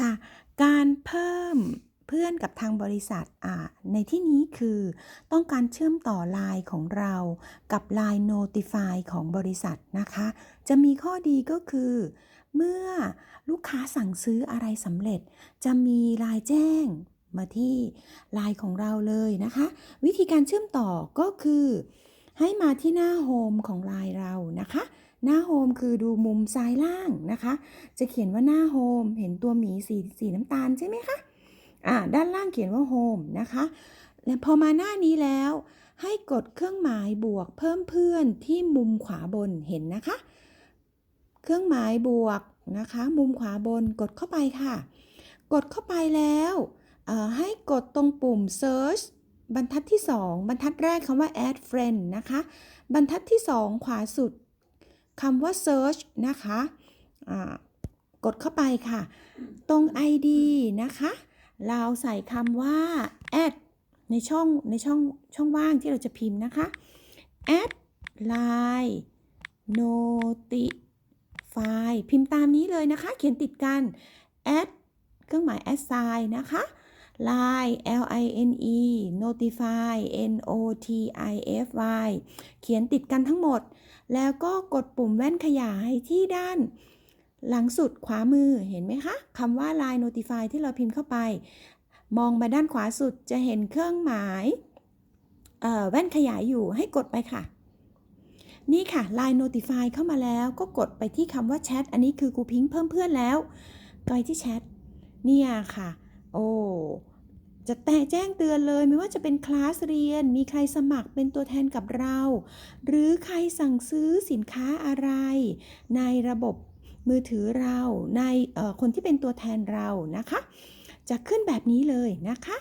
ค่ะ การเพิ่มเพื่อนกับทางบริษัทในที่นี้คือต้องการเชื่อมต่อไลน์ของเรากับ Line Notify ของบริษัทนะคะ จะมีข้อดีก็คือ เมื่อลูกค้าสั่งซื้ออะไรสำเร็จ จะมีไลน์แจ้งมาที่ไลน์ของเราเลยนะคะ วิธีการเชื่อมต่อก็คือ ให้มาที่หน้าโฮมของไลน์เรานะคะ หน้าโฮมคือดูมุมซ้ายล่างนะคะ จะเขียนว่าหน้าโฮมเห็นตัวหมีสีสีน้ำตาลใช่ไหมคะอ่าด้านล่างเขียนว่าโฮมนะคะ และพอมาหน้านี้แล้ว ให้กดเครื่องหมายบวกเพิ่มเพื่อนที่มุมขวาบนเห็นนะคะ เครื่องหมายบวกนะคะ มุมขวาบนกดเข้าไปค่ะ กดเข้าไปแล้วเอ่อให้กดตรงปุ่ม search บรรทัดที่ 2 บรรทัดแรกคำว่า add friend นะคะ บรรทัดที่ 2 ขวาสุด คำว่า search นะคะกดเข้าไปค่ะ ตรง ID นะคะ เราใส่คำว่า add ในช่องในช่องช่องว่างที่เราจะพิมพ์นะคะ add line notify พิมพ์ตามนี้เลยนะคะ เขียนติดกัน add เครื่องหมาย add sign นะคะ line l i n e notify n o t i f y เขียนติดกันทั้งหมด แล้วก็กดปุ่มแว่นขยายที่ด้าน หลังสุดขวามือเห็นไหมคะคำว่า line notify ที่เราพิมพ์เข้าไป มองมาด้านขวาสุดจะเห็นเครื่องหมายแว่นขยายอยู่ให้กดไปค่ะ นี่ค่ะ Line Notify เข้ามาแล้วก็กดไปที่คำว่าแชทอันนี้คือครูพิงค์เพิ่มเพื่อนแล้วไปที่แชทเนี่ยค่ะ โอ้ จะแต่แจ้งเตือนเลยไม่ว่าจะเป็นคลาสเรียน มีใครสมัครเป็นตัวแทนกับเรา หรือใครสั่งซื้อสินค้าอะไร ในระบบมือถือเราในคนที่เป็นตัวแทนเรานะคะ จะขึ้นแบบนี้เลยนะคะ